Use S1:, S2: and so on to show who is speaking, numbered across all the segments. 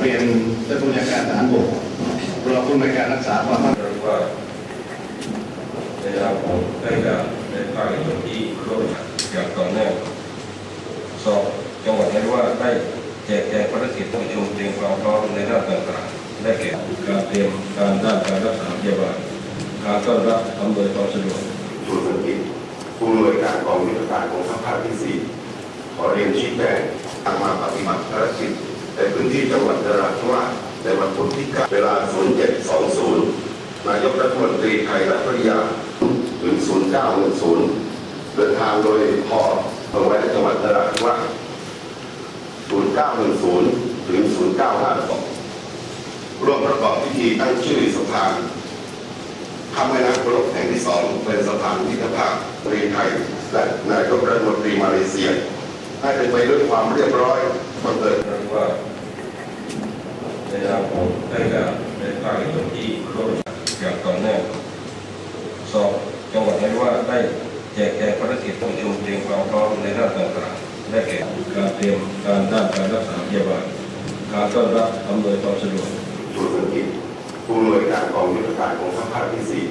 S1: ท่านผู้บัญชาการทหารบกรองผู้บัญชาการรักษาความมั่นคง
S2: หรือว่าในนามของได้จากในภาคเอกชนที่ร่วมอย่างต่อเนื่องสอบจังหวัดนั้นว่าได้แจกแจงภารกิจผู้ชุมเตรียมความพร้อมในด้านต่างๆได้แก่การเตรียมการด้านการรักษาพยาบาลการต้อนรับอำนวยความสะดวก
S3: จุดสังเกตผู้อำนวยการกองยุทธการของทัพภาคที่สี่ขอเรียนชี้แจงทางมาปฏิบัติภารกิจ ในพื้นที่จังหวัดนราธิวาสในวันพุธที่9เวลา 0720 นายกรัฐมนตรีไทยและภริยาถึง0910 เดินทางโดยพอเอาไว้ในจังหวัดนราธิวาส0910 ถึง 0952 ร่วมประกอบพิธีตั้งชื่อสะพานทำให้นักรบแห่งที่สองเป็นสถานมิตรภาพเรียนไทย และนายกรัฐมนตรีมาเลเซีย ให้เป็นไปด้วยความเรียบร้อยบังเอิญ
S2: ว่า ในนามของได้จากในภาคเอกชนที่ร่วมอย่างต่อเนื่องสอบจังหวัดนั้ว่าได้แจกแจงภารกิจผู้ชุมเตรียมความพร้อมในด้านต่างๆได้แก่การเตรียมการด้านการรักษาพยาบาลการต้อนรับอำนวยความสะดวก
S3: จุดสังเกตผู้อำนวยการกองยุทธการของทัพภาคที่สี่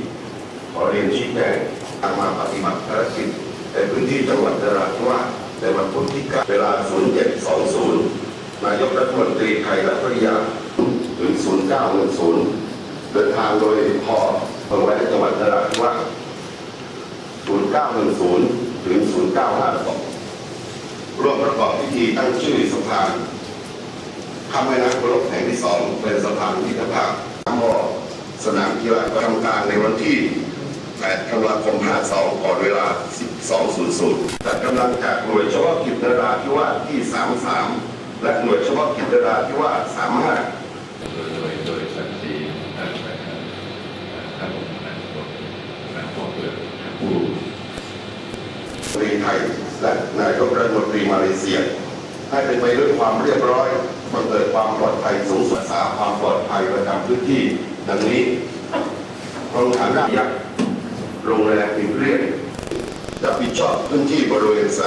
S3: ขอเรียนชี้แจงทางมาปฏิบัติภารกิจในพื้นที่จังหวัดนราธิวาสในวันพุธที่ 9 เวลา 0720 นายกรัฐมนตรีไทยและภริยา 0910เดินทางโดยพอลงไว้ในจังหวัดนราธิวาส0910 ถึง 0952ร่วมประกอบพิธีตั้งชื่อสะพานคำไมแม่น้ำกรกแห่งที่สองเป็นสะพานที่รภาพข้มอสนามกีฬาประทำการในวันที่ 8 ธันวาคม 52 ก่อนเวลา 12.00 จัดกำลังจากหน่วยเฉพาะกิจนราธิวาสที่ 33 และหน่วยเฉพาะกิจนราธิวาส 35
S4: ต
S3: รีไทยและนายกรัฐมนตรีมาเลเซีย ให้เป็นไปด้วยความเรียบร้อยบังเกิดความปลอดภัยสูงสุดสาความปลอดภัยประจำพื้นที่ ดังนี้โครงฐานยักษ์โรงแรมพิมพ์เรียนจะผิดชอบพื้นที่บริเวณส